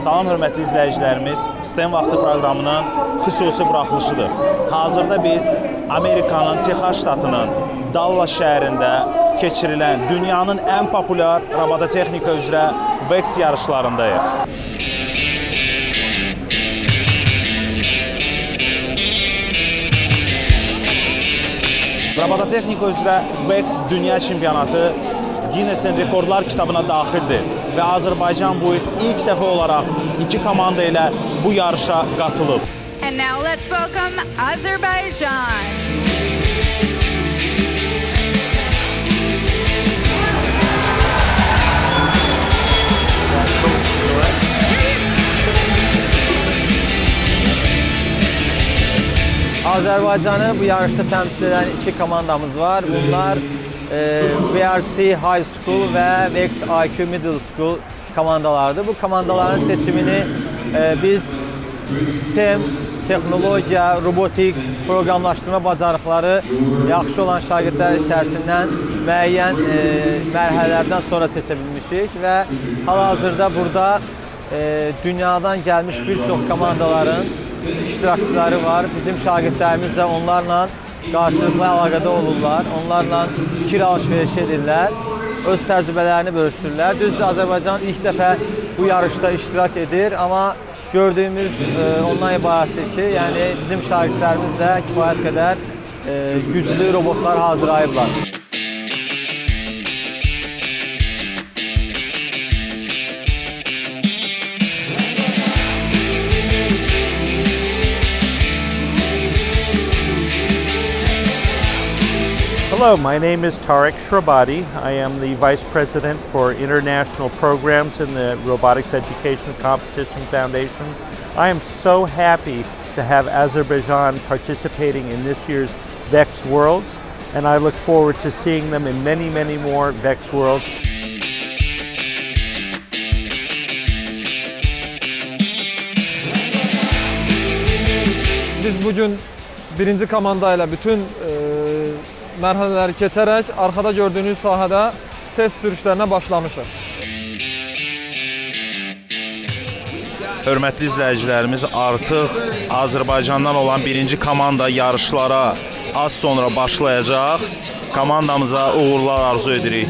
Salam hörmətli izləyicilərimiz, STEM vaxtı proqramının xüsusi buraxılışıdır. Hazırda biz Amerikanın Texas ştatının Dallas şəhərində keçirilən dünyanın ən populyar robototexnika üzrə VEX yarışlarındayıq. Robototexnika üzrə VEX dünya çempionatı Guinness-in rekordlar kitabına daxildir və Azərbaycan bu il ilk dəfə olaraq iki komanda ilə bu yarışa qatılıb. And now let's welcome Azerbaijan. Azərbaycanı bu yarışda təmsil edən iki komandamız var. Bunlar e, VRC High School və VEX IQ Middle School komandalarıdır. Bu komandaların seçimini e, biz STEM, texnologiya, robotics, proqramlaşdırma bacarıqları yaxşı olan şagirdlər içərisindən müəyyən e, sonra seçə bilmişik və hal-hazırda burada e, dünyadan gəlmiş bir çox komandaların iştirakçıları var. Bizim şagirdlərimiz də onlarla qarşılıqlı əlaqədə olurlar. Onlarla fikir alış-veriş edirlər. Öz təcrübələrini bölüşdürürlər. Düzdür, Azərbaycan ilk dəfə bu yarışda iştirak edir, amma gördüyümüz e, ondan ibarətdir ki, yəni bizim şagirdlərimiz də kifayət qədər e, güclü robotlar hazırlayıblar. Hello, my name is Tarek Shrabadi. I am the Vice President for International Programs in the Robotics Education Competition Foundation. I am so happy to have Azerbaijan participating in this year's VEX Worlds, and I look forward to seeing them in many, many more VEX Worlds. Biz bugün birinci komanda ilə bütün e, mərhələləri keçərək arxada gördüyünüz sahədə test sürüşlərinə başlamışıq. Hörmətli izləyicilərimiz, artıq Azərbaycandan olan birinci komanda yarışlara az sonra başlayacaq. Komandamıza uğurlar arzu edirik.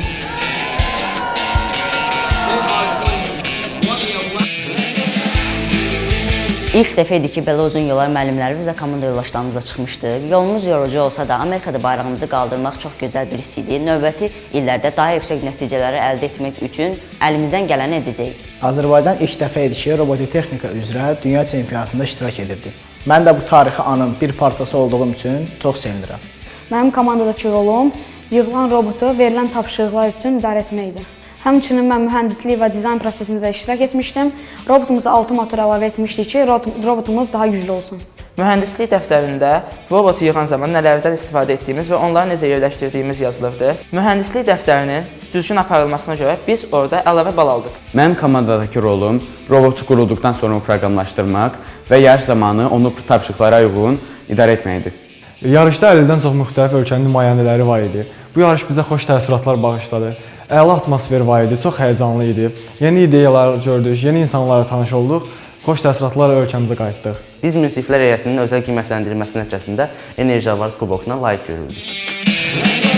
İlk dəfə idi ki, belə uzun yollar müəllimlərimiz və komanda yoldaşlarımızla çıxmışdıq. Yolumuz yorucu olsa da Amerikada bayrağımızı qaldırmaq çox gözəl bir hiss idi. Növbəti illərdə daha yüksək nəticələri əldə etmək üçün əlimizdən gələni edəcəyik. Azərbaycan ilk dəfə idi ki, robototexnika üzrə dünya çempionatında iştirak edirdi. Mən də bu tarixi anın bir parçası olduğum üçün çox sevinirəm. Mənim komandadakı rolum yığılan robotu verilən tapşırıqlar üçün idarə etməkdir. Həmçinin mən mühəndislik və dizayn prosesində də iştirak etmişdim. Robotumuza 6 motor əlavə etmişdik ki, ro- robotumuz daha güclü olsun. Mühəndislik dəftərində robotu yığan zaman nələrdən istifadə etdiyimiz və onları necə yerləşdirdiyimiz yazılırdı. Mühəndislik dəftərinin düzgün aparılmasına görə biz orada əlavə bal aldıq. Mənim komandadakı rolum robotu qurulduqdan sonra onu proqramlaşdırmaq və yarış zamanı onu tapşırıqlara uyğun idarə etməkdir. Yarışda 50-dən çox müxtəlif ölkənin nümayəndələri var idi. Bu yarış bizə xoş təəssüratlar bağışladı. Əla atmosfer var idi, çox həyəcanlı idi. Yeni ideyalar gördük, yeni insanlarla tanış olduq. Xoş təəssüratlarla ölkəmizə qayıtdıq. Biz münsiflər heyətinin özəl qiymətləndirilməsi nəticəsində Enerji Avarz kubokuna layiq görüldük.